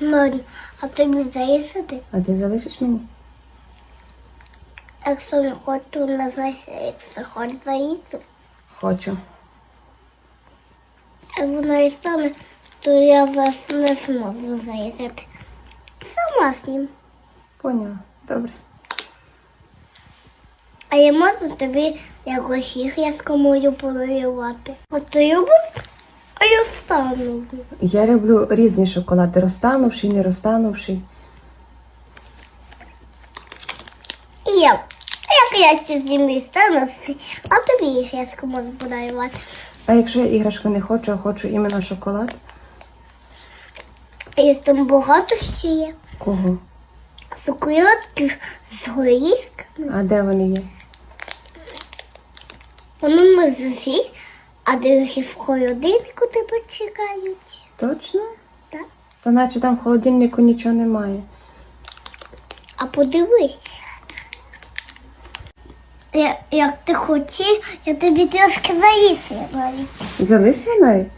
Ноль. А тобі заїсти? А ти залишиш мені? Якщо не хочу, не заїсти. Якщо хочеш заїсти. Хочу. А вона і саме, то я зараз не зможу заїсти. Сама з'їм. Поняла. Добре. А я можу тобі якось іграшку мою подарувати. От ти любиш, я. Я люблю різні шоколади, розтанувший, не розтанувший. І я. Як я ще зім'ї стану, а тобі іграшку можу подарувати. А якщо я іграшку не хочу, а хочу іменно шоколад? І там багато ще є. Кого? Цукерки з горісками. А де вони є? Вони ми зусі, а другі в холодильнику тебе чекають. Точно? Так. Та наче там в холодильнику нічого немає. А подивись. Я, як ти хотів, я тобі трошки заїсти навіть. Залишила навіть?